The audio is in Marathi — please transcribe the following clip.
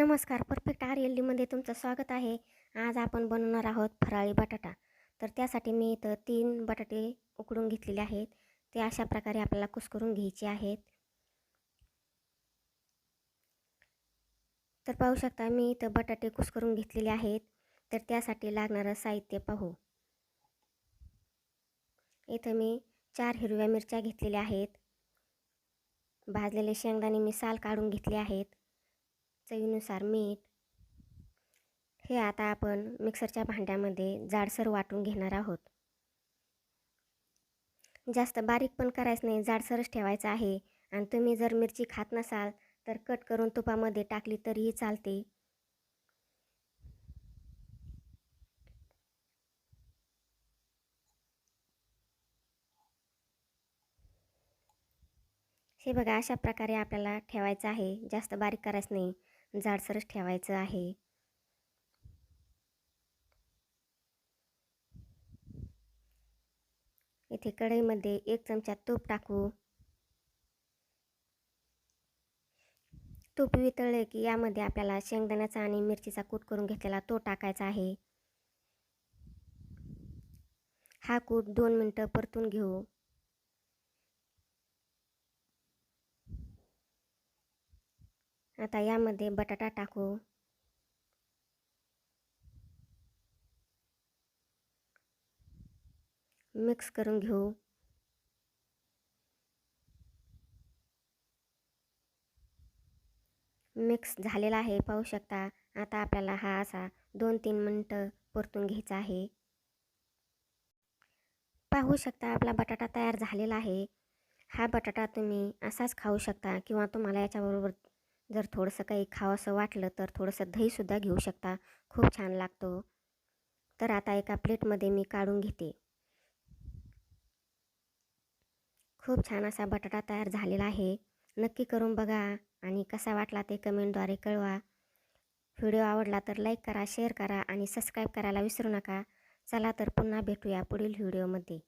नमस्कार परफेक्ट आर एल डीमध्ये तुमचं स्वागत आहे. आज आपण बनवणार आहोत फराळी बटाटा. तर त्यासाठी मी इथं तीन बटाटे उकडून घेतलेले आहेत. ते अशा प्रकारे आपल्याला कुस्करून घ्यायचे आहेत. तर पाहू शकता मी इथं बटाटे कुस्करून घेतलेले आहेत. तर त्यासाठी लागणारं साहित्य पाहू. इथं मी चार हिरव्या मिरच्या घेतलेल्या आहेत. भाजलेले शेंगदाणे मी साल काढून घेतले आहेत. चवीनुसार मीठ. हे आता आपण मिक्सरच्या भांड्यामध्ये जाडसर वाटून घेणार आहोत. जास्त बारीक पण करायचं नाही जाडसरच ठेवायचं आहे. आणि तुम्ही जर मिरची खात नसाल तर कट करून तुपामध्ये टाकली तरीही चालते. हे बघा अशा प्रकारे आपल्याला ठेवायचं आहे. जास्त बारीक करायचं नाही. जाडसरच ठेवायचं आहे. इथे कढईमध्ये एक चमचा तूप टाकू. तूप वितळले की यामध्ये आपल्याला शेंगदाण्याचा आणि मिरचीचा कूट करून घेतलेला तो टाकायचा आहे. हा कूट दोन मिनटं परतून घेऊ. आता यामध्ये बटाटा टाकू. मिक्स करून घेऊ. मिक्स झालेला आहे पाहू शकता. आता आपल्याला हा असा दोन तीन मिनटं परतून घ्यायचा आहे. पाहू शकता आपला बटाटा तयार झालेला आहे. हा बटाटा तुम्ही असाच खाऊ शकता किंवा तुम्हाला याच्याबरोबर जर थोडंसं काही खावंसं वाटलं तर थोडंसं दहीसुद्धा घेऊ शकता. खूप छान लागतो. तर आता एका प्लेटमध्ये मी काढून घेते. खूप छान असा बटाटा तयार झालेला आहे. नक्की करून बघा आणि कसा वाटला ते कमेंटद्वारे कळवा. व्हिडिओ आवडला तर लाईक करा शेअर करा आणि सबस्क्राईब करायला विसरू नका. चला तर पुन्हा भेटूया पुढील व्हिडिओमध्ये.